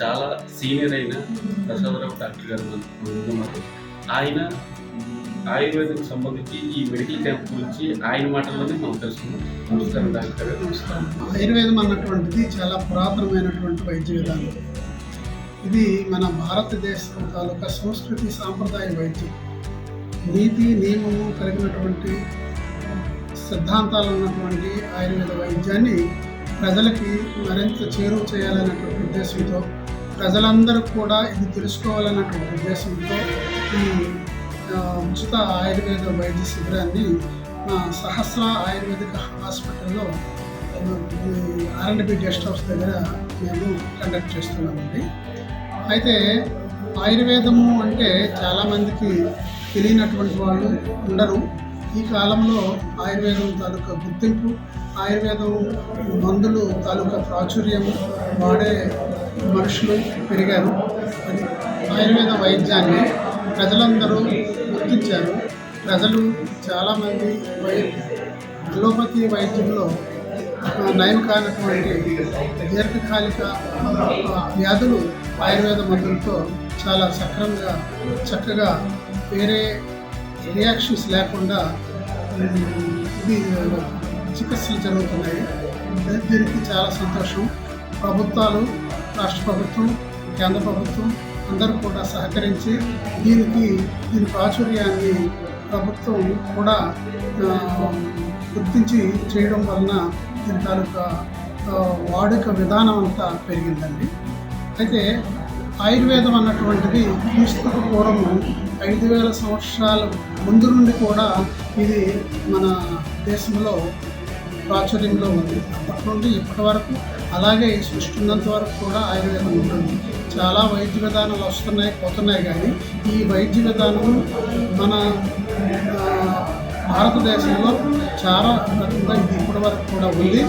చాలా సీనియర్ అయిన ప్రసాదరావు డాక్టర్ గారు మనకు మన ఉన్నారు ఆయన ఆయుర్వేదం సంబంధించి ఈ మెడికల్ క్యాంప్ గురించి ఆయన మాటల్లోనే మనం తెలుసుకుందాం నమస్కారం డాక్టర్ గారు నమస్కారం. ఆయుర్వేదం అన్నటువంటిది చాలా పురాతనమైనటువంటి వైద్య విధానం. ఇది మన భారతదేశం తాలూకా సంస్కృతి సాంప్రదాయ వైద్యం. నీతి నియమము కలిగినటువంటి సిద్ధాంతాలు ఉన్నటువంటి ఆయుర్వేద వైద్యాన్ని ప్రజలకి మరింత చేరువ చేయాలనేటువంటి ఉద్దేశంతో ప్రజలందరూ కూడా ఇది తెలుసుకోవాలన్నటువంటి ఉద్దేశంతో ఈ ఉచిత ఆయుర్వేద వైద్య శిబిరాన్ని మా సహస్ర ఆయుర్వేదిక హాస్పిటల్లో ఆర్ఎండ్బి గెస్ట్ హౌస్ దగ్గర మేము కండక్ట్ చేస్తున్నామండి. అయితే ఆయుర్వేదము అంటే చాలామందికి తెలియనటువంటి వాళ్ళు ఉండరు. ఈ కాలంలో ఆయుర్వేదం తాలూకా గుర్తింపు ఆయుర్వేదం మందులు తాలూకా ప్రాచుర్యం వాడే మనుషులు పెరిగారు. అది ఆయుర్వేద వైద్యాన్ని ప్రజలందరూ గుర్తించారు. ప్రజలు చాలామంది వై అలోపతి వైద్యంలో నయం కానటువంటి దీర్ఘకాలిక వ్యాధులు ఆయుర్వేద మందులతో చాలా సక్రమంగా చక్కగా వేరే రియాక్షన్స్ లేకుండా ఇది చికిత్సలు జరుగుతున్నాయి. దీనికి చాలా సంతోషం. ప్రభుత్వాలు రాష్ట్ర ప్రభుత్వం కేంద్ర ప్రభుత్వం అందరూ కూడా సహకరించి దీనికి దీని ప్రాచుర్యాన్ని ప్రభుత్వం కూడా గుర్తించి చేయడం వలన దీని తాలూకా వాడుక విధానం అంతా పెరిగిందండి. అయితే ఆయుర్వేదం అన్నటువంటిది క్రీస్తుకు పూర్వము ఐదు వేల సంవత్సరాల ముందు నుండి కూడా ఇది మన దేశంలో ప్రాచుర్యంలో ఉంది. అప్పటి నుండి ఇప్పటి వరకు అలాగే ఈ సృష్టి ఉన్నంత వరకు కూడా ఆయుర్వేదం ఉంటుంది చాలా వైద్య విధానాలు వస్తున్నాయి పోతున్నాయి కానీ ఈ వైద్య విధానం మన భారతదేశంలో చాలా రకంగా ఇది ఇప్పటి వరకు కూడా ఉంది.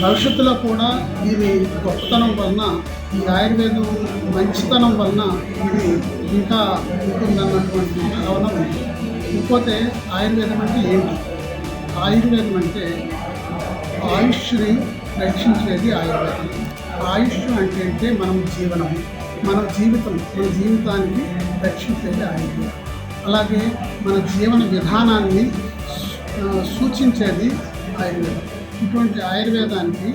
భవిష్యత్తులో కూడా ఇది గొప్పతనం వలన ఈ ఆయుర్వేదం మంచితనం వలన ఇది ఇంకా ఉంటుందన్నటువంటి భావన ఉంది. ఇకపోతే ఆయుర్వేదం అంటే ఏంటి? ఆయుర్వేదం అంటే ఆయుష్ని రక్షించేది ఆయుర్వేదం. ఆయుష్ అంటే అంటే మనం జీవనం మన జీవితం మన జీవితాన్ని రక్షించేది ఆయుర్వేదం. అలాగే మన జీవన విధానాన్ని సూచించేది ఆయుర్వేదం. ఇటువంటి ఆయుర్వేదానికి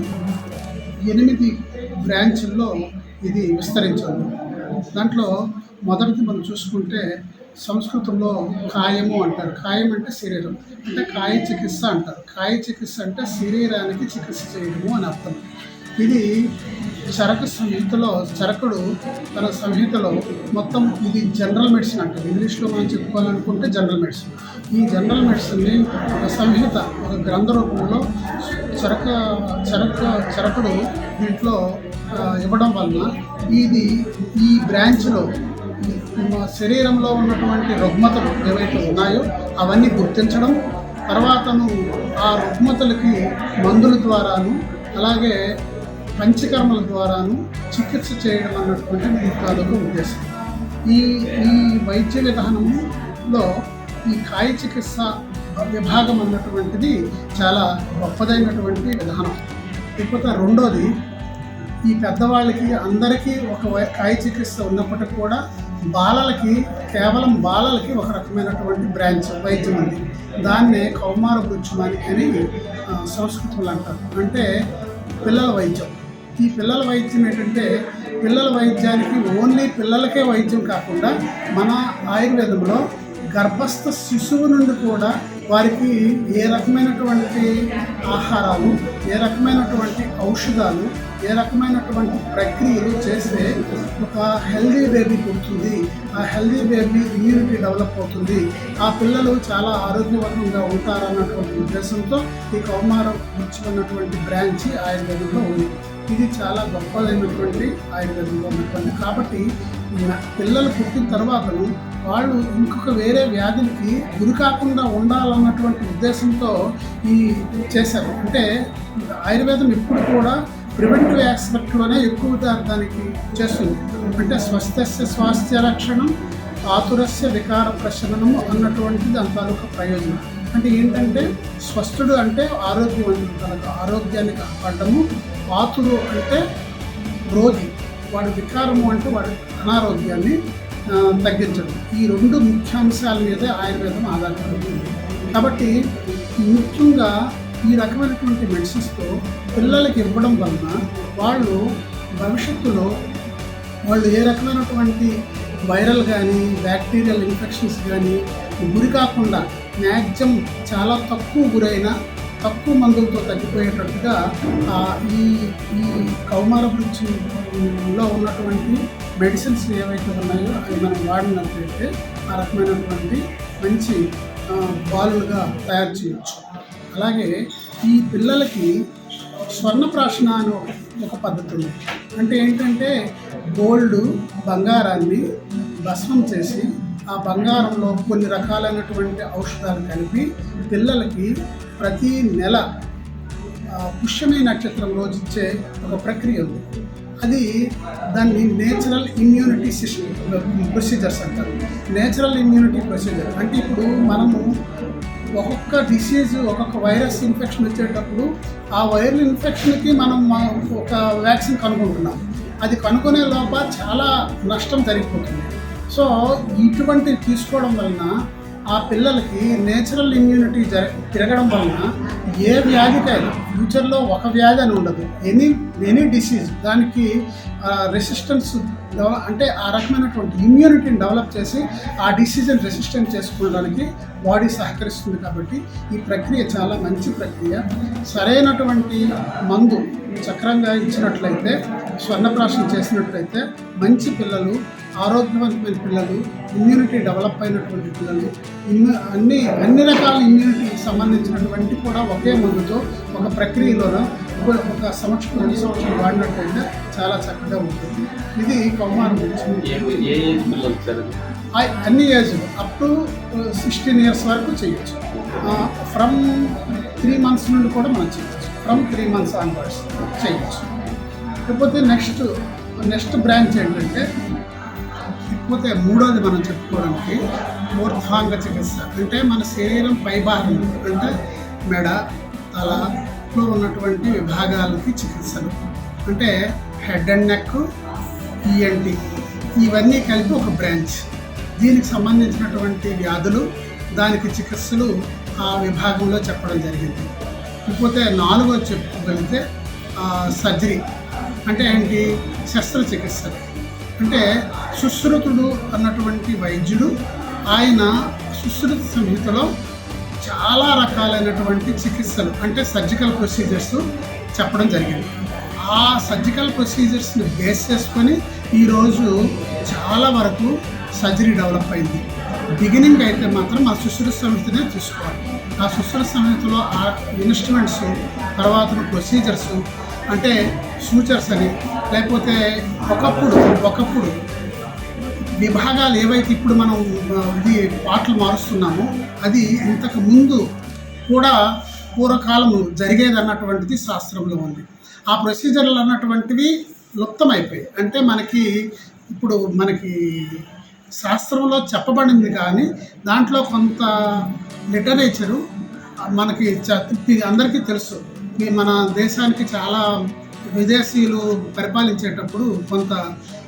ఎనిమిది బ్రాంచుల్లో ఇది విస్తరించాలి దాంట్లో మొదటిది మనం చూసుకుంటే సంస్కృతంలో కాయము అంటారు. కాయం అంటే శరీరం. అంటే కాయ చికిత్స అంటారు. కాయ చికిత్స అంటే శరీరానికి చికిత్స చేయడము అని అర్థం. ఇది చరక సంహితలో చరకుడు తన సంహితలో మొత్తం ఇది జనరల్ మెడిసిన్ అంటారు. ఇంగ్లీష్లో మనం చెప్పుకోవాలనుకుంటే జనరల్ మెడిసిన్. ఈ జనరల్ మెడిసిన్ని ఒక సంహిత ఒక గ్రంథ రూపంలో చరక చరక చరకుడు దీంట్లో ఇవ్వడం వలన ఇది ఈ బ్రాంచ్లో శరీరంలో ఉన్నటువంటి రుగ్మతలు ఏవైతే ఉన్నాయో అవన్నీ గుర్తించడం తర్వాతను ఆ రుగ్మతలకి మందుల ద్వారాను అలాగే పంచకర్మల ద్వారాను చికిత్స చేయడం అన్నటువంటి దీని ఉద్దేశం. ఈ ఈ వైద్య విధానంలో ఈ కాయ చికిత్స విభాగం అన్నటువంటిది చాలా గొప్పదైనటువంటి విధానం. ఇకపోతే రెండోది ఈ పెద్దవాళ్ళకి అందరికీ ఒక వై- కాయ చికిత్స ఉన్నప్పటికీ కూడా బాలలకి కేవలం బాలలకి ఒక రకమైనటువంటి బ్రాంచ్ వైద్యం ఉంది దాన్నే కౌమార బుజ్జుమాని అని సంస్కృతులు సంస్కృతంలో అంటారు. అంటే పిల్లల వైద్యం. ఈ పిల్లల వైద్యం ఏంటంటే పిల్లల వైద్యానికి ఓన్లీ పిల్లలకే వైద్యం కాకుండా మన ఆయుర్వేదంలో గర్భస్థ శిశువు నుండి కూడా వారికి ఏ రకమైనటువంటి ఆహారాలు ఏ రకమైనటువంటి ఔషధాలు ఏ రకమైనటువంటి ప్రక్రియలు చేస్తే ఒక హెల్దీ బేబీ పుడుతుంది. ఆ హెల్దీ బేబీ ఇమ్యూనిటీ డెవలప్ అవుతుంది. ఆ పిల్లలు చాలా ఆరోగ్యవంతంగా ఉంటారన్నటువంటి ఉద్దేశంతో ఈ కౌమారం ఉన్నటువంటి బ్రాంచ్ ఆయుర్వేదంలో ఉంది. ఇది చాలా గొప్పదైనటువంటి ఆయుర్వేదంలో ఉన్నటువంటి కాబట్టి పిల్లలు పుట్టిన తర్వాతను వాళ్ళు ఇంకొక వేరే వ్యాధులకి గురి కాకుండా ఉండాలన్నటువంటి ఉద్దేశంతో ఈ చేశారు. అంటే ఆయుర్వేదం ఇప్పుడు కూడా ప్రివెంటివ్ ఆస్పెక్ట్లోనే ఎక్కువ దానికి చేస్తుంది. అంటే స్వస్థస్య స్వాస్థ్య రక్షణం ఆతురస్య వికార ప్రశమనము అన్నటువంటి దాని తాలూకా ప్రయోజనం. అంటే ఏంటంటే స్వస్థుడు అంటే ఆరోగ్యవంతుడు తనకు ఆరోగ్యాన్ని కాపాడము ఆతురు అంటే రోగి. వాడి వికారము అంటే వాడి అనారోగ్యాన్ని తగ్గించడం. ఈ రెండు ముఖ్యాంశాల మీదే ఆయుర్వేదం ఆధారపడుతుంది కాబట్టి ముఖ్యంగా ఈ రకమైనటువంటి మెడిసిన్స్తో పిల్లలకి ఇవ్వడం వలన వాళ్ళు భవిష్యత్తులో వాళ్ళు ఏ రకమైనటువంటి వైరల్ కానీ బ్యాక్టీరియల్ ఇన్ఫెక్షన్స్ కానీ గురి కాకుండా మ్యాక్సిమం చాలా తక్కువ గురైన తక్కువ మందులతో తగ్గిపోయేటట్టుగా ఈ ఈ కౌమార లో ఉన్నటువంటి మెడిసిన్స్ ఏవైతే ఉన్నాయో అవి మనం వాడినట్లయితే ఆ రకమైనటువంటి మంచి బాలులుగా తయారు చేయొచ్చు. అలాగే ఈ పిల్లలకి స్వర్ణప్రాశన అని ఒక ఒక పద్ధతి ఉంది. అంటే ఏంటంటే గోల్డ్ బంగారాన్ని భస్మం చేసి ఆ బంగారంలో కొన్ని రకాలైనటువంటి ఔషధాలు కలిపి పిల్లలకి ప్రతి నెల ఆ, పుష్యమి నక్షత్రం రోజు ఇచ్చే ఒక ప్రక్రియ ఉంది. అది దాన్ని నేచురల్ ఇమ్యూనిటీ సిస్టమ్ ప్రొసీజర్స్ అంటారు. నేచురల్ ఇమ్యూనిటీ ప్రొసీజర్ అంటే ఇప్పుడు మనము ఒక్కొక్క డిసీజ్ ఒక్కొక్క వైరస్ ఇన్ఫెక్షన్ వచ్చేటప్పుడు ఆ వైరల్ ఇన్ఫెక్షన్కి మనం ఒక వ్యాక్సిన్ కనుక్కుంటున్నాం అది కనుక్కునే లోప చాలా నష్టం జరిగిపోతుంది. సో ఇటువంటివి తీసుకోవడం వలన ఆ పిల్లలకి నేచురల్ ఇమ్యూనిటీ జర తిరగడం వలన ఏ వ్యాధికైనా ఫ్యూచర్లో ఒక వ్యాధి అని ఉండదు. ఎనీ ఎనీ డిసీజ్ దానికి రెసిస్టెన్స్ అంటే ఆ రకమైనటువంటి ఇమ్యూనిటీని డెవలప్ చేసి ఆ డిసీజ్ని రెసిస్టెంట్ చేసుకోవడానికి బాడీ సహకరిస్తుంది కాబట్టి ఈ ప్రక్రియ చాలా మంచి ప్రక్రియ. సరైనటువంటి మందు చక్రంగా ఇచ్చినట్లయితే స్వర్ణప్రాశం చేసినట్లయితే మంచి పిల్లలు ఆరోగ్యవంతమైన పిల్లలు ఇమ్యూనిటీ డెవలప్ అయినటువంటి పిల్లలు ఇమ్యూ అన్ని అన్ని రకాల ఇమ్యూనిటీకి సంబంధించినటువంటి కూడా ఒకే మందుతో ఒక ప్రక్రియలోన ఒక ఒక సంవత్సరం రెండు సంవత్సరాలు వాడినట్లయితే చాలా చక్కగా ఉంటుంది. ఇది కౌమారం గురించి అన్ని age up to sixteen years వరకు చేయొచ్చు. ఫ్రమ్ త్రీ మంత్స్ నుండి కూడా మనం చేయొచ్చు. ఫ్రమ్ త్రీ మంత్స్ ఆన్వర్డ్స్ చేయొచ్చు. లేకపోతే నెక్స్ట్ నెక్స్ట్ బ్రాంచ్ ఏంటంటే లేకపోతే మూడోది మనం చెప్పుకోవడానికి మూర్ధాంగ చికిత్స. అంటే మన శరీరం పైభాగం అంటే మెడ తలలో ఉన్నటువంటి విభాగాలకి చికిత్సలు. అంటే హెడ్ అండ్ నెక్ ఈఎన్టీ ఇవన్నీ కలిపి ఒక బ్రాంచ్ దీనికి సంబంధించినటువంటి వ్యాధులు దానికి చికిత్సలు ఆ విభాగంలో చెప్పడం జరిగింది. ఇకపోతే నాలుగో చెప్పుకోగలిగితే సర్జరీ అంటే ఏంటి? శస్త్రచికిత్స అంటే సుశ్రుతుడు అన్నటువంటి వైద్యుడు. ఆయన సుశ్రుత సంహితలో చాలా రకాలైనటువంటి చికిత్సలు అంటే సర్జికల్ ప్రొసీజర్స్ చెప్పడం జరిగింది. ఆ సర్జికల్ ప్రొసీజర్స్ని బేస్ చేసుకొని ఈరోజు చాలా వరకు సర్జరీ డెవలప్ అయింది. బిగినింగ్ అయితే మాత్రం ఆ సుశ్రుత సంహితనే తీసుకోవాలి. ఆ సుశ్రుత సంహితలో ఆ ఇన్స్ట్రుమెంట్స్ తర్వాత ప్రొసీజర్స్ అంటే సూచర్స్ అని లేకపోతే ఒకప్పుడు ఒకప్పుడు విభాగాలు ఏవైతే ఇప్పుడు మనం ఇది పాటలు మారుస్తున్నామో అది ఇంతకు ముందు కూడా పూర్వకాలము జరిగేది అన్నటువంటిది శాస్త్రంలో ఉంది. ఆ ప్రొసీజర్లు అన్నటువంటివి లుప్తమైపోయాయి. అంటే మనకి ఇప్పుడు మనకి శాస్త్రంలో చెప్పబడింది కానీ దాంట్లో కొంత లిటరేచరు మనకి చ- అందరికీ తెలుసు. మన దేశానికి చాలా విదేశీయులు పరిపాలించేటప్పుడు కొంత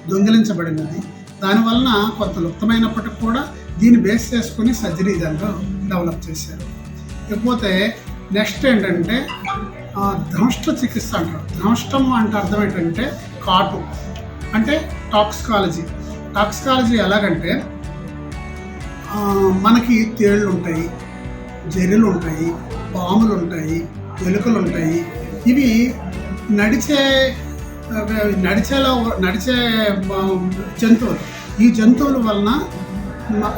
దొంగిలించబడినది. దానివలన కొంత లుప్తమైనప్పటికి కూడా దీన్ని బేస్ చేసుకుని సర్జరీ దాంట్లో డెవలప్ చేశారు. ఇకపోతే నెక్స్ట్ ఏంటంటే ధ్రంష్ట చికిత్స అంటారు. దంష్టము అంటే అర్థం ఏంటంటే కాటు అంటే టాక్సికాలజీ. టాక్సికాలజీ ఎలాగంటే మనకి తేళ్ళు ఉంటాయి జర్రెలు ఉంటాయి పాములు ఉంటాయి ఎలుకలు ఉంటాయి. ఇవి నడిచే నడిచేలా నడిచే జంతువులు. ఈ జంతువుల వలన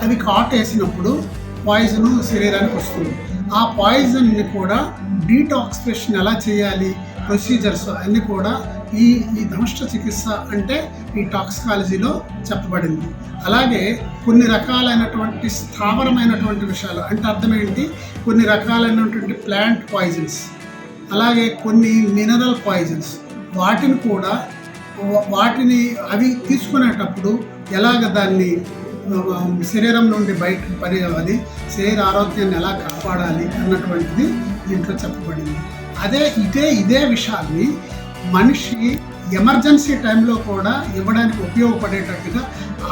అవి కాట్ వేసినప్పుడు పాయిజన్ శరీరానికి వస్తుంది. ఆ పాయిజన్ని కూడా డీటాక్సిఫికేషన్ ఎలా చేయాలి? ప్రొసీజర్స్ అన్నీ కూడా ఈ ఈ దంష్ట చికిత్స అంటే ఈ టాక్సికాలజీలో చెప్పబడింది. అలాగే కొన్ని రకాలైనటువంటి స్థావరమైనటువంటి విషయాలు అంటే అర్థం ఏంటి? కొన్ని రకాలైనటువంటి ప్లాంట్ పాయిజన్స్ అలాగే కొన్ని మినరల్ పాయిజన్స్ వాటిని కూడా వాటిని అవి తీసుకునేటప్పుడు ఎలాగ దాన్ని శరీరం నుండి బయట పడేయాలి శరీర ఆరోగ్యాన్ని ఎలా కాపాడాలి అన్నటువంటిది దీంట్లో చెప్పబడింది. అదే ఇదే ఇదే విషయాన్ని మనిషి ఎమర్జెన్సీ టైంలో కూడా ఇవ్వడానికి ఉపయోగపడేటట్టుగా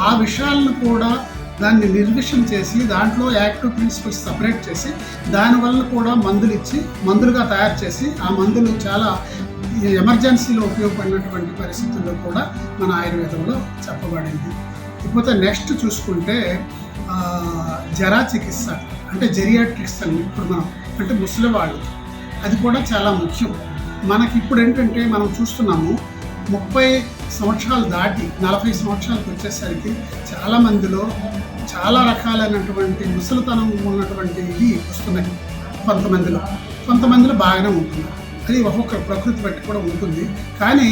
ఆ విషయాలను కూడా దాన్ని నిర్విషం చేసి దాంట్లో యాక్టివ్ ప్రిన్సిపల్స్ సపరేట్ చేసి దానివల్ల కూడా మందులు ఇచ్చి మందులుగా తయారు చేసి ఆ మందులు చాలా ఎమర్జెన్సీలో ఉపయోగపడినటువంటి పరిస్థితుల్లో కూడా మన ఆయుర్వేదంలో చెప్పబడింది. ఇకపోతే నెక్స్ట్ చూసుకుంటే జరా చికిత్స అంటే జెరియాట్రిక్స్ అని ఇప్పుడు మనం అంటే ముసలివాళ్ళు అది కూడా చాలా ముఖ్యం. మనకి ఇప్పుడు ఏంటంటే మనం చూస్తున్నాము ముప్పై సంవత్సరాలు దాటి నలభై సంవత్సరాలకు వచ్చేసరికి చాలా మందిలో చాలా రకాలైనటువంటి ముసలితనం ఉన్నటువంటి ఇది వస్తున్నాయి కొంతమందిలో. కొంతమందిలో బాగానే ఉంటుంది. అది ఒక్కొక్క ప్రకృతి బట్టి కూడా ఉంటుంది. కానీ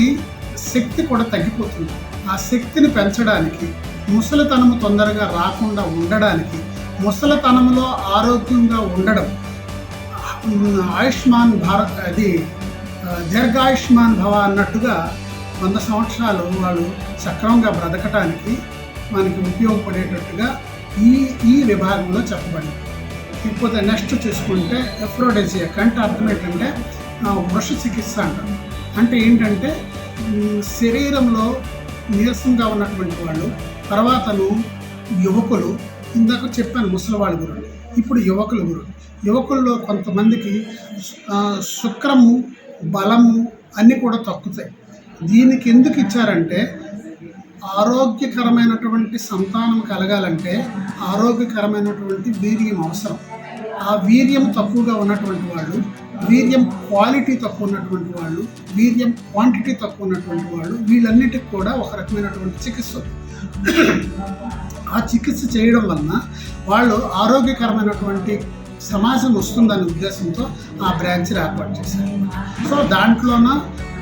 శక్తి కూడా తగ్గిపోతుంది. ఆ శక్తిని పెంచడానికి ముసలితనము తొందరగా రాకుండా ఉండడానికి ముసలితనంలో ఆరోగ్యంగా ఉండడం ఆయుష్మాన్ భారత్ అది దీర్ఘాయుష్మాన్ భవ అన్నట్టుగా వంద సంవత్సరాలు వాళ్ళు సక్రమంగా బ్రతకటానికి మనకి ఉపయోగపడేటట్టుగా ఈ ఈ విభాగంలో చెప్పబడింది. ఇకపోతే నెక్స్ట్ చూసుకుంటే ఎఫ్రోడెజియా అంటే అర్థం ఏంటంటే వృష చికిత్స అంటారు. అంటే ఏంటంటే శరీరంలో నీరసంగా ఉన్నటువంటి వాళ్ళు తర్వాతను యువకులు ఇందాక చెప్పాను ముసలివాళ్ళ గురించి ఇప్పుడు యువకుల గురించి యువకుల్లో కొంతమందికి శుక్రము బలము అన్నీ కూడా తక్కుతాయి. దీనికి ఎందుకు ఇచ్చారంటే ఆరోగ్యకరమైనటువంటి సంతానం కలగాలంటే ఆరోగ్యకరమైనటువంటి వీర్యం అవసరం. ఆ వీర్యం తక్కువగా ఉన్నటువంటి వాళ్ళు వీర్యం క్వాలిటీ తక్కువ ఉన్నటువంటి వాళ్ళు వీర్యం క్వాంటిటీ తక్కువ ఉన్నటువంటి వాళ్ళు వీళ్ళన్నిటికి కూడా ఒక రకమైనటువంటి చికిత్స. ఆ చికిత్స చేయడం వలన వాళ్ళు ఆరోగ్యకరమైనటువంటి సమాజం వస్తుందనే ఉద్దేశంతో ఆ బ్రాంచ్ ఏర్పాటు చేశారు. సో దాంట్లోన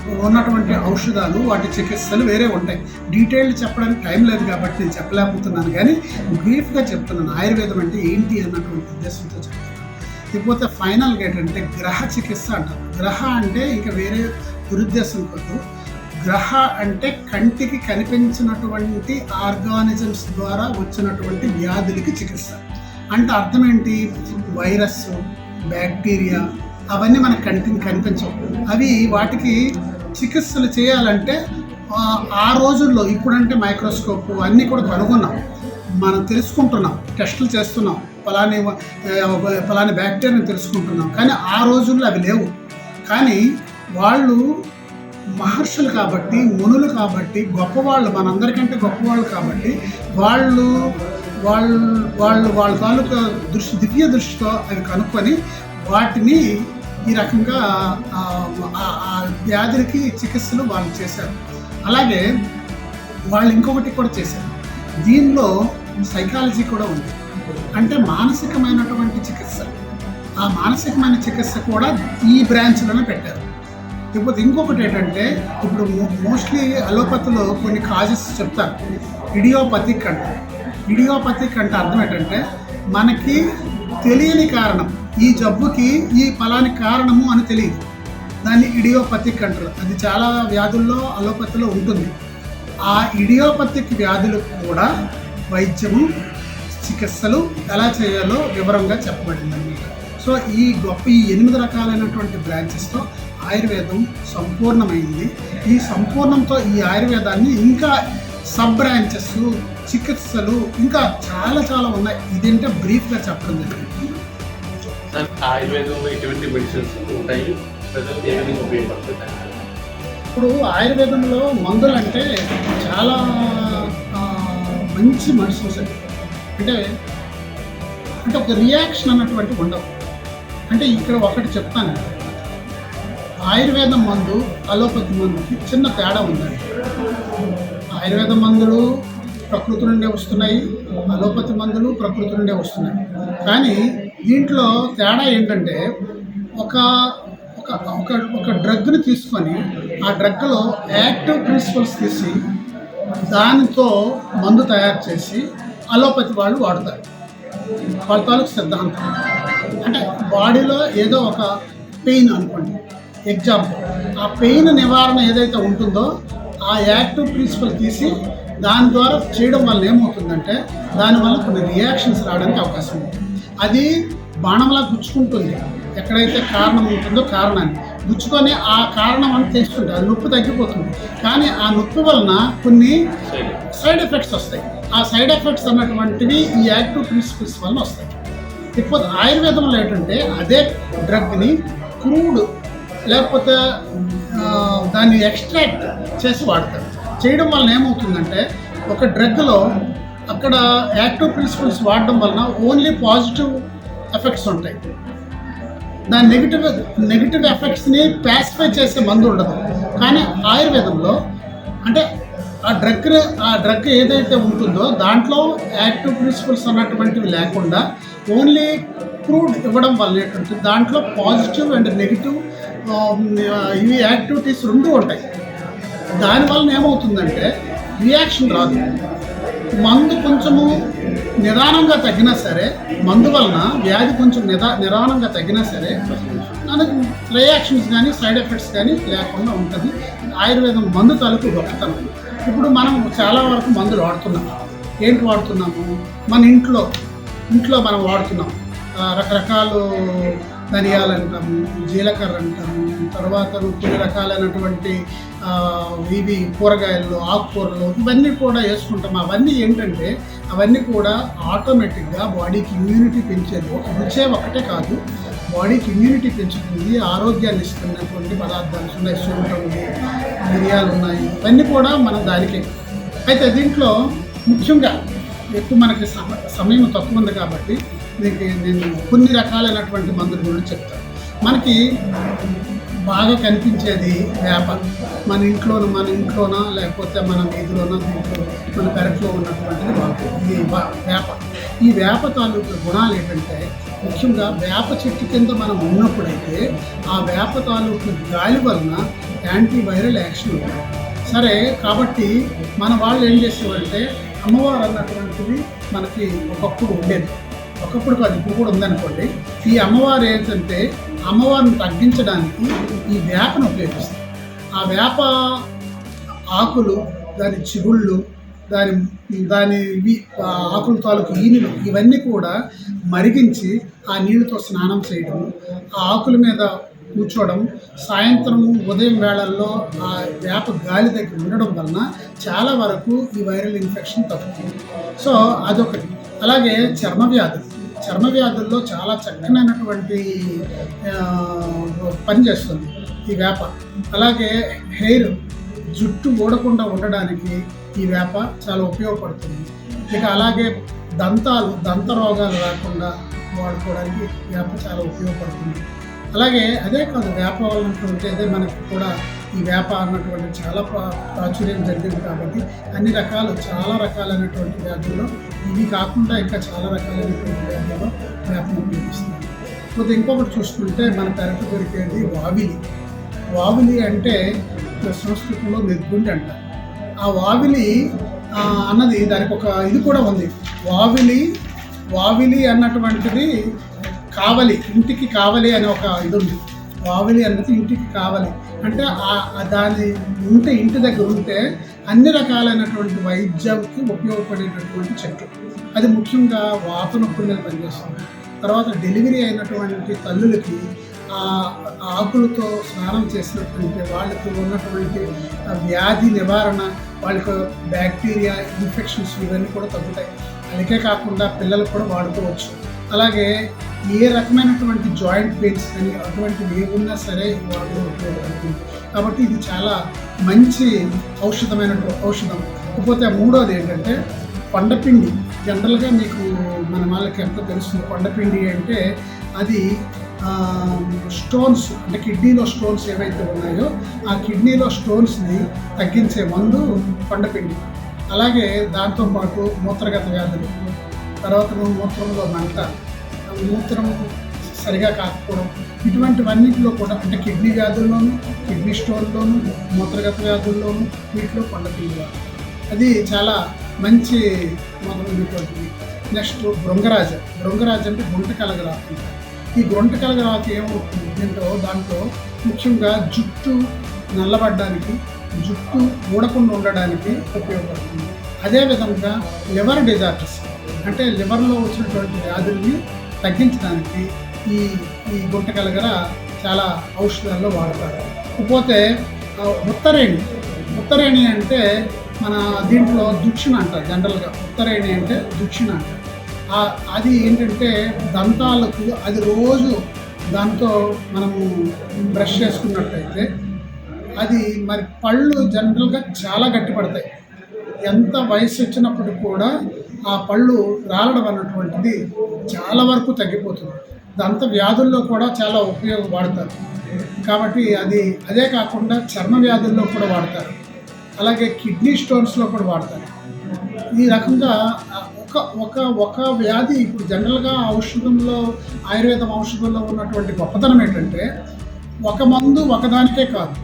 ఉన్నటువంటి ఔషధాలు వాటి చికిత్సలు వేరే ఉంటాయి. డీటెయిల్డ్ చెప్పడానికి టైం లేదు కాబట్టి నేను చెప్పలేకపోతున్నాను. కానీ బ్రీఫ్గా చెప్తున్నాను ఆయుర్వేదం అంటే ఏంటి అన్నటువంటి ఉద్దేశంతో చెప్తున్నాను. ఇకపోతే ఫైనల్గా ఏంటంటే గ్రహ చికిత్స అంటారు. గ్రహ అంటే ఇంకా వేరే దురుద్దేశం కాదు. గ్రహ అంటే కంటికి కనిపించినటువంటి ఆర్గానిజమ్స్ ద్వారా వచ్చినటువంటి వ్యాధులకి చికిత్స. అంటే అర్థం ఏంటి? వైరస్ బ్యాక్టీరియా అవన్నీ మన కంటికి కనిపించవు. అవి వాటికి చికిత్సలు చేయాలంటే ఆ, రోజుల్లో ఇప్పుడంటే మైక్రోస్కోప్ అన్నీ కూడా కనుగొన్నాం. మనం తెలుసుకుంటున్నాం టెస్టులు చేస్తున్నాం ఫలాని ఫలాని బ్యాక్టీరియాని తెలుసుకుంటున్నాం. కానీ ఆ రోజుల్లో అవి లేవు. కానీ వాళ్ళు మహర్షులు కాబట్టి మునులు కాబట్టి గొప్పవాళ్ళు మనందరికంటే గొప్పవాళ్ళు కాబట్టి వాళ్ళు వాళ్ళు వాళ్ళు వాళ్ళ తాలూకా దృష్టి దివ్య దృష్టితో అవి కనుక్కొని వాటిని ఈ రకంగా ఆ, వ్యాధులకి చికిత్సలు వాళ్ళు చేశారు. అలాగే వాళ్ళు ఇంకొకటి కూడా చేశారు. దీనిలో సైకాలజీ కూడా ఉంది. అంటే మానసికమైనటువంటి చికిత్స. ఆ మానసికమైన చికిత్స కూడా ఈ బ్రాంచ్లోనే పెట్టారు. ఇప్పుడు ఇంకొకటి ఏంటంటే ఇప్పుడు మోస్ట్లీ అలోపతిలో కొన్ని కాజెస్ చెప్తారు ఇడియోపతిక్ అంటారు. ఇడియోపతిక్ అంటే అర్థం ఏంటంటే మనకి తెలియని కారణం. ఈ జబ్బుకి ఈ ఫలానికి కారణము అని తెలియదు. దాన్ని ఇడియోపతిక్ అంటారు. అది చాలా వ్యాధుల్లో అలోపతిలో ఉంటుంది. ఆ ఇడియోపతిక్ వ్యాధులు కూడా వైద్యము చికిత్సలు ఎలా చేయాలో వివరంగా చెప్పబడింది అనమాట సో ఈ గొప్ప ఈ ఎనిమిది రకాలైనటువంటి బ్రాంచెస్తో ఆయుర్వేదం సంపూర్ణమైంది. ఈ సంపూర్ణంతో ఈ ఆయుర్వేదాన్ని ఇంకా సబ్ బ్రాంచెస్ చికిత్సలు ఇంకా చాలా చాలా ఉన్నాయి. ఇదంటే బ్రీఫ్గా చెప్పడం జరిగింది. సార్ ఆయుర్వేదంలో ఎటువంటి మెడిసిన్స్ ఉంటాయి. ప్రజలకు ఏ విధంగా ఉపయోగపడుతుంది ఇప్పుడు ఆయుర్వేదంలో మందులు అంటే చాలా మంచి మెడిసిన్స్ అంటే అంటే ఒక రియాక్షన్ అన్నటువంటి ఉండవు. అంటే ఇక్కడ ఒకటి చెప్తాను. ఆయుర్వేదం మందు అలోపతి మందుకి చిన్న తేడా ఉందండి. ఆయుర్వేద మందులు ప్రకృతి నుండే వస్తున్నాయి అలోపతి మందులు ప్రకృతి నుండే వస్తున్నాయి. కానీ దీంట్లో తేడా ఏంటంటే ఒక ఒక ఒక ఒక డ్రగ్ని తీసుకొని ఆ డ్రగ్లో యాక్టివ్ ప్రిన్సిపల్స్ తీసి దానితో మందు తయారు చేసి అలోపతి వాళ్ళు వాడతారు. వాళ్ళ తాలూకు సిద్ధాంతం. అంటే బాడీలో ఏదో ఒక పెయిన్ అనుకోండి. ఎగ్జాంపుల్ ఆ పెయిన్ నివారణ ఏదైతే ఉంటుందో ఆ యాక్టివ్ ప్రిన్సిపల్ తీసి దాని ద్వారా చేయడం వల్ల ఏమవుతుందంటే దానివల్ల కొన్ని రియాక్షన్స్ రావడానికి అవకాశం ఉంది. అది బాణంలా గుచ్చుకుంటుంది. ఎక్కడైతే కారణం ఉంటుందో కారణాన్ని. గుచ్చుకొని ఆ కారణం అని తెలుస్తుంది ఆ నొప్పి తగ్గిపోతుంది. కానీ ఆ నొప్పి వలన కొన్ని సైడ్ ఎఫెక్ట్స్. వస్తాయి. ఆ సైడ్ ఎఫెక్ట్స్ అన్నటువంటివి ఈ యాక్టివ్ ప్రిన్సిపల్స్ వలన వస్తాయి. ఇప్పుడు ఆయుర్వేదంలో ఏంటంటే అదే డ్రగ్ని క్రూడ్ లేకపోతే దాన్ని ఎక్స్ట్రాక్ట్ చేసి వాడతారు. చేయడం వలన ఏమవుతుందంటే ఒక డ్రగ్లో అక్కడ యాక్టివ్ ప్రిన్సిపల్స్ వాడడం వలన ఓన్లీ పాజిటివ్ ఎఫెక్ట్స్ ఉంటాయి. దాని నెగిటివ్ నెగిటివ్ ఎఫెక్ట్స్ని ప్యాసిఫై చేసే మందు ఉండదు. కానీ ఆయుర్వేదంలో అంటే ఆ డ్రగ్ ఆ డ్రగ్ ఏదైతే ఉంటుందో దాంట్లో యాక్టివ్ ప్రిన్సిపల్స్ అన్నటువంటివి లేకుండా ఓన్లీ క్రూడ్ ఇవ్వడం వల్ల ఏంటంటే దాంట్లో పాజిటివ్ అండ్ నెగిటివ్ ఇవి యాక్టివిటీస్ రెండు ఉంటాయి. దానివల్ల ఏమవుతుందంటే రియాక్షన్ రాదు. మందు కొంచెము నిదానంగా తగ్గినా సరే మందు వలన వ్యాధి కొంచెం నిదా నిదానంగా తగ్గినా సరే మనకు రియాక్షన్స్ కానీ సైడ్ ఎఫెక్ట్స్ కానీ లేకుండా ఉంటుంది. ఆయుర్వేదం మందు తాలూకు గొప్పతనం. ఇప్పుడు మనం చాలా వరకు మందులు వాడుతున్నాం. ఏంటి వాడుతున్నాము? మన ఇంట్లో ఇంట్లో మనం వాడుతున్నాం. రకరకాలు ధనియాలు అంటాము జీలకర్ర అంటాము తర్వాత కొన్ని రకాలైనటువంటి ఇవి కూరగాయలు ఆకుకూరలు ఇవన్నీ కూడా వేసుకుంటాం. అవన్నీ ఏంటంటే అవన్నీ కూడా ఆటోమేటిక్గా బాడీకి ఇమ్యూనిటీ పెంచేది ఒక రుచే ఒకటే కాదు. బాడీకి ఇమ్యూనిటీ పెంచుతుంది ఆరోగ్యాన్ని ఇస్తున్నటువంటి పదార్థాలు ఉన్నాయి సొంట ఉంది మిరియాలు ఉన్నాయి ఇవన్నీ కూడా మనం దానికే. అయితే దీంట్లో ముఖ్యంగా ఎక్కువ మనకి సమ- సమయం తక్కువ ఉంది కాబట్టి దీనికి నేను కొన్ని రకాలైనటువంటి మందుల గురించి చెప్తాను మనకి బాగా కనిపించేది వేప. మన ఇంట్లోన మన ఇంట్లోన లేకపోతే మన వీధిలోన దీంట్లో మన పెరట్లో ఉన్నటువంటిది బాగుంది ఇది వేప. ఈ వేప తాలూకు గుణాలు ఏంటంటే ముఖ్యంగా వేప చెట్టు కింద మనం ఉన్నప్పుడైతే ఆ వేప తాలూకు గాలి వలన యాంటీవైరల్ యాక్షన్ ఉంటుంది. సరే కాబట్టి మన వాళ్ళు ఏం చేసేవారంటే అమ్మవారు అన్నటువంటిది మనకి ఒకప్పుడు ఉండేది. ఒకప్పుడు కాదు ఇప్పుడు కూడా ఉందనుకోండి. ఈ అమ్మవారు ఏంటంటే అమ్మవారిని తగ్గించడానికి ఈ వేపను ఉపయోగిస్తారు. ఆ వేప ఆకులు దాని చిగుళ్ళు దాని దాని ఇవి ఆకుల తాలూకు ఈనులు ఇవన్నీ కూడా మరిగించి ఆ నీళ్ళతో స్నానం చేయడం ఆ ఆకుల మీద కూర్చోవడం సాయంత్రం ఉదయం వేళల్లో ఆ వేప గాలి దగ్గర ఉండడం వలన చాలా వరకు ఈ వైరల్ ఇన్ఫెక్షన్ తగ్గుతుంది. సో అదొకటి. అలాగే చర్మ వ్యాధులు. చర్మ వ్యాధుల్లో చాలా చక్కనైనటువంటి పనిచేస్తుంది పని చేస్తుంది ఈ వేప. అలాగే హెయిర్ జుట్టు ఊడకుండా ఉండడానికి ఈ వేప చాలా ఉపయోగపడుతుంది. ఇక అలాగే దంతాలు దంత రోగాలు రాకుండా వాడుకోవడానికి వేప చాలా ఉపయోగపడుతుంది. అలాగే అదే కాదు వేప వలనటువంటి అదే మనకి కూడా ఈ వేప అన్నటువంటి చాలా ప్రా- ప్రాచుర్యం జరిగింది కాబట్టి అన్ని రకాలు చాలా రకాలైనటువంటి వ్యాధుల్లో ఇవి కాకుండా ఇంకా చాలా రకాలైనటువంటి వ్యాధుల్లో వేపను ఉపయోగిస్తుంది ఇప్పుడు ఇంకొకటి చూసుకుంటే మన పెరట దొరికేది వావిలి. వావిలి అంటే సంస్కృతంలో నిర్గుండి అంట. ఆ వావిలి అన్నది దానికి ఒక ఇది కూడా ఉంది. వావిలి వావిలి అన్నటువంటిది కావలి ఇంటికి కావలి అనే ఒక ఇది ఉంది. బావిలి అన్నది ఇంటికి కావాలి. అంటే ఆ- దాని ఉంటే ఇంటి దగ్గర ఉంటే అన్ని రకాలైనటువంటి వైద్యంకి ఉపయోగపడేటటువంటి చెట్టు అది ముఖ్యంగా వాత నొప్పుల మీద పనిచేస్తుంది. తర్వాత డెలివరీ అయినటువంటి తల్లులకి ఆ ఆకులతో స్నానం చేసినటువంటి వాళ్ళకి ఉన్నటువంటి వ్యాధి నివారణ వాళ్ళకి బ్యాక్టీరియా ఇన్ఫెక్షన్స్ ఇవన్నీ కూడా తగ్గుతాయి. అందుకే కాకుండా పిల్లలు కూడా వాడుకోవచ్చు. అలాగే ఏ రకమైనటువంటి జాయింట్ పెయిన్స్ కానీ అటువంటివి ఏమున్నా సరే వాళ్ళు ఉపయోగపడుతుంది. కాబట్టి ఇది చాలా మంచి ఔషధమైన ఔషధం. కాకపోతే మూడోది ఏంటంటే కొండపిండి. జనరల్గా మీకు మన వాళ్ళకి ఎంత తెలుస్తుంది. కొండపిండి అంటే అది స్టోన్స్ అంటే కిడ్నీలో స్టోన్స్ ఏవైతే ఉన్నాయో ఆ కిడ్నీలో స్టోన్స్ని తగ్గించే మందు కొండపిండి. అలాగే దాంతోపాటు మూత్రగత వ్యాధులు తర్వాత మూత్రంలో మంట మూత్రం సరిగా కాకపోవడం ఇటువంటివన్నింటిలో కూడా అంటే కిడ్నీ వ్యాధుల్లోనూ కిడ్నీ స్టోన్లోను మూత్రగత వ్యాధుల్లోనూ వీటిలో కొండపిండి అది చాలా మంచి మొదలైనటువంటిది. నెక్స్ట్ భృంగరాజ భృంగరాజ అంటే గుంట కలగరాకు ఈ గుంట కలగరాకు ఏమవుతుంది దీంట్లో దాంట్లో ముఖ్యంగా జుట్టు నల్లబడ్డానికి జుట్టు ఊడకుండా ఉండడానికి ఉపయోగపడుతుంది. అదేవిధంగా లివర్ డిజార్డర్స్. అంటే లివర్లో వచ్చినటువంటి వ్యాధుల్ని తగ్గించడానికి ఈ ఈ గుంట కలగర చాలా ఔషధాల్లో వాడతారు. ఇకపోతే ఉత్తరేణి ఉత్తరేణి అంటే మన దీంట్లో దుక్షిణ అంటారు జనరల్గా. ఉత్తరేణి అంటే దుక్షిణ అంటారు. అది ఏంటంటే దంతాలకు అది రోజు దాంతో మనము బ్రష్ చేసుకున్నట్టయితే అది మరి పళ్ళు జనరల్గా చాలా గట్టిపడతాయి. ఎంత వయసు వచ్చినప్పుడు కూడా ఆ పళ్ళు రాలడం అన్నటువంటిది చాలా వరకు తగ్గిపోతుంది. దంత వ్యాధుల్లో కూడా చాలా ఉపయోగపడతారు కాబట్టి అది అదే కాకుండా చర్మ వ్యాధుల్లో కూడా వాడతారు. అలాగే కిడ్నీ స్టోన్స్లో కూడా వాడతారు. ఈ రకంగా ఒక ఒక ఒక వ్యాధి ఇప్పుడు జనరల్గా ఔషధంలో ఆయుర్వేదం ఔషధంలో ఉన్నటువంటి గొప్పతనం ఏంటంటే ఒక మందు ఒకదానికే కాదు.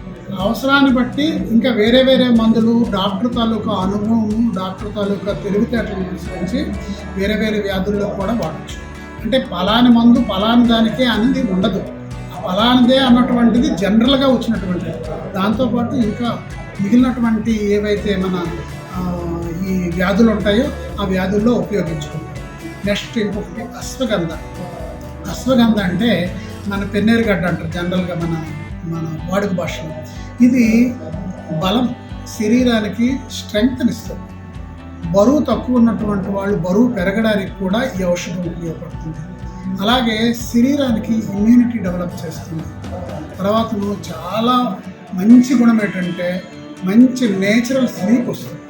అవసరాన్ని బట్టి ఇంకా వేరే వేరే మందులు డాక్టర్ తాలూకా అనుభవం డాక్టర్ తాలూకా తెలివితేటలను అనుసరించి వేరే వేరే వ్యాధుల్లో కూడా వాడచ్చు. అంటే పలాని మందు పలాని దానికే అనేది ఉండదు. పలానిదే అన్నటువంటిది జనరల్గా వచ్చినటువంటిది దాంతోపాటు ఇంకా మిగిలినటువంటి ఏవైతే మన ఈ వ్యాధులు ఉంటాయో ఆ వ్యాధుల్లో ఉపయోగించుకుంటాం. నెక్స్ట్ ఇంకొకటి అశ్వగంధ. అశ్వగంధ అంటే మన పెన్నేరుగడ్డ అంటారు జనరల్గా మన మన వాడుక భాషలో. ఇది బలం శరీరానికి స్ట్రెంగ్త్ని ఇస్తుంది బరువు తక్కువ ఉన్నటువంటి వాళ్ళు బరువు పెరగడానికి కూడా ఈ ఔషధం ఉపయోగపడుతుంది. అలాగే శరీరానికి ఇమ్యూనిటీ డెవలప్ చేస్తుంది. తర్వాత నువ్వు చాలా మంచి గుణం ఏంటంటే మంచి నేచురల్ స్లీప్ వస్తుంది.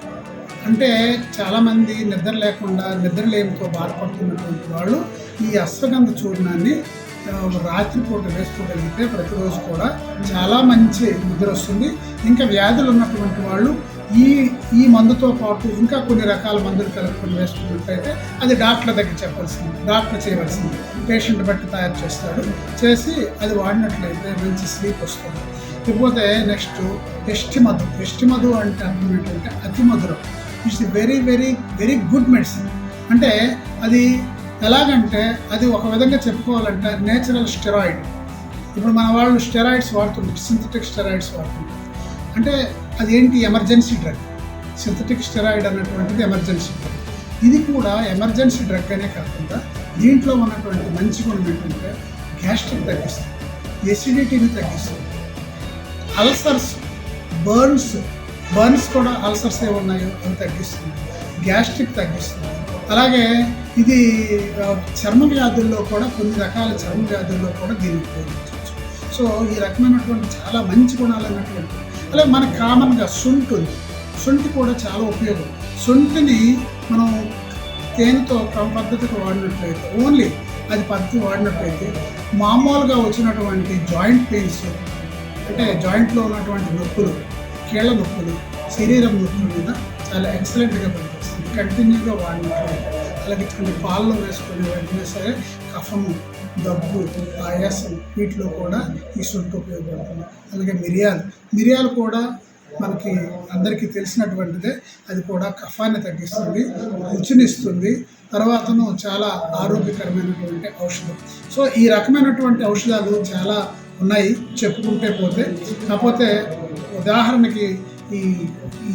అంటే చాలామంది నిద్ర లేకుండా నిద్రలేమితో బాధపడుతున్నటువంటి వాళ్ళు ఈ అశ్వగంధ చూర్ణాన్ని రాత్రిపూట వేసుకోగలిగితే ప్రతిరోజు కూడా చాలా మంచి నిద్ర వస్తుంది. ఇంకా వ్యాధులు ఉన్నటువంటి వాళ్ళు ఈ ఈ మందుతో పాటు ఇంకా కొన్ని రకాల మందులు కలుపుకొని వేసుకున్నట్లయితే అది డాక్టర్ దగ్గర చెప్పాల్సింది. డాక్టర్ చేయవలసింది. పేషెంట్ బట్టి తయారు చేస్తాడు. చేసి అది వాడినట్లయితే మంచి స్లీప్ వస్తుంది. ఇకపోతే నెక్స్ట్ ఎస్టి మధు. ఎస్టి మధు అంటే అర్థం ఏంటంటే అతి మధురం. It's very very very good medicine. అంటే అది ఎలాగంటే అది ఒక విధంగా చెప్పుకోవాలంటే నేచురల్ స్టెరాయిడ్ ఇప్పుడు మన వాళ్ళు స్టెరాయిడ్స్ వాడుతుంటారు సింథటిక్ స్టెరాయిడ్స్ వాడుతుంటారు. అంటే అదేంటి ఎమర్జెన్సీ డ్రగ్ సింథటిక్ స్టెరాయిడ్ అన్నటువంటిది ఎమర్జెన్సీ డ్రగ్ ఇది కూడా ఎమర్జెన్సీ డ్రగ్ అనే కాకుండా దీంట్లో ఉన్నటువంటి మంచి గుణం ఏంటంటే గ్యాస్ట్రిక్ తగ్గిస్తుంది ఎసిడిటీని తగ్గిస్తుంది. అల్సర్స్ బర్న్స్ బర్న్స్ కూడా అల్సర్స్ ఏ ఉన్నాయో అవి తగ్గిస్తుంది. గ్యాస్ట్రిక్ తగ్గిస్తుంది. అలాగే ఇది చర్మ వ్యాధుల్లో కూడా కొన్ని రకాల చర్మ వ్యాధుల్లో కూడా దీన్ని ఉపయోగించవచ్చు. సో ఈ రకమైనటువంటి చాలా మంచి గుణాలు అన్నటువంటి అలాగే మనకు కామన్గా శుంఠి ఉంది. శుంఠి కూడా చాలా ఉపయోగం. శుంఠిని మనం తేనెతో క్రమ పద్ధతికి వాడినట్లయితే ఓన్లీ అది పద్ధతి వాడినట్లయితే మామూలుగా వచ్చినటువంటి జాయింట్ పెయిన్స్ అంటే జాయింట్లో ఉన్నటువంటి నొప్పులు కీళ్ళ నొప్పులు శరీరం నొప్పుల మీద చాలా ఎక్సలెంట్గా పనిచేస్తుంది కంటిన్యూగా వాడినారు అలాగే కొన్ని పాలలో వేసుకునే వెంటనే సరే కఫము దగ్గు ఆయాసం వీటిలో కూడా ఈ శుంఠి ఉపయోగపడుతుంది. అలాగే మిరియాలు. మిరియాలు కూడా మనకి అందరికీ తెలిసినటువంటిదే. అది కూడా కఫాన్ని తగ్గిస్తుంది రుచినిస్తుంది తర్వాతను చాలా ఆరోగ్యకరమైనటువంటి ఔషధం. సో ఈ రకమైనటువంటి ఔషధాలు చాలా ఉన్నాయి. చెప్పుకుంటే పోతే. కాకపోతే ఉదాహరణకి ఈ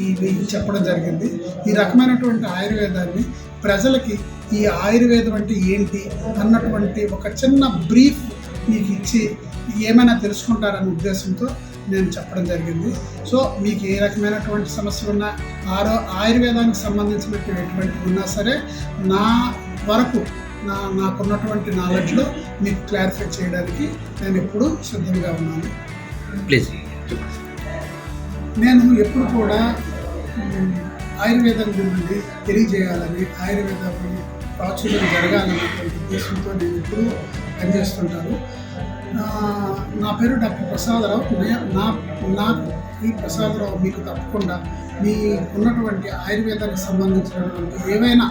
ఇవి చెప్పడం జరిగింది. ఈ రకమైనటువంటి ఆయుర్వేదాన్ని ప్రజలకి ఈ ఆయుర్వేదం అంటే ఏంటి అన్నటువంటి ఒక చిన్న బ్రీఫ్ మీకు ఇచ్చి ఏమైనా తెలుసుకుంటారనే ఉద్దేశంతో నేను చెప్పడం జరిగింది. సో మీకు ఏ రకమైనటువంటి సమస్యలు ఉన్నా ఆరో ఆయుర్వేదానికి సంబంధించినటువంటి ఎటువంటి ఉన్నా సరే నా వరకు నా నాకున్నటువంటి నాలెడ్జ్లో మీకు క్లారిఫై చేయడానికి నేను ఎప్పుడూ సిద్ధంగా ఉన్నాను. ప్లీజ్ నేను ఎప్పుడు కూడా ఆయుర్వేదం గురించి తెలియజేయాలని ఆయుర్వేదం ప్రాచుర్యం జరగాలని ఉద్దేశంతో నేను ఎప్పుడూ పనిచేస్తుంటాను. నా పేరు డాక్టర్ ప్రసాదరావు. నా నా ఈ ప్రసాదరావు మీకు తప్పకుండా మీ ఉన్నటువంటి ఆయుర్వేదానికి సంబంధించినటువంటి ఏవైనా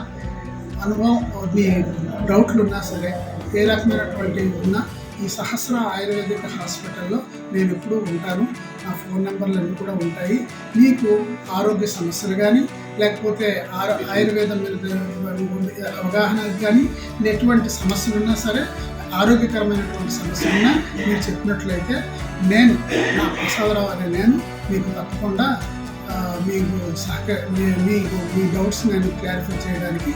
అనుభవం మీ డౌట్లు ఉన్నా సరే ఏ రకమైనటువంటి ఉన్నా ఈ సహస్ర ఆయుర్వేదిక హాస్పిటల్లో నేను ఎప్పుడూ ఉంటాను. నా ఫోన్ నెంబర్లు అన్నీ కూడా ఉంటాయి. మీకు ఆరోగ్య సమస్యలు కానీ లేకపోతే ఆయుర్వేదం మీద అవగాహన కానీ ఎటువంటి సమస్యలు ఉన్నా సరే ఆరోగ్యకరమైనటువంటి సమస్యలు ఉన్నా మీరు చెప్పినట్లయితే నేను నా ప్రసాదరావు అనే నేను మీకు తప్పకుండా మీకు సహక మీకు మీ డౌట్స్ నేను క్లారిఫై చేయడానికి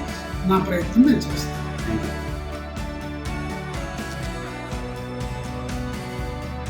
నా ప్రయత్నం నేను చేస్తాను.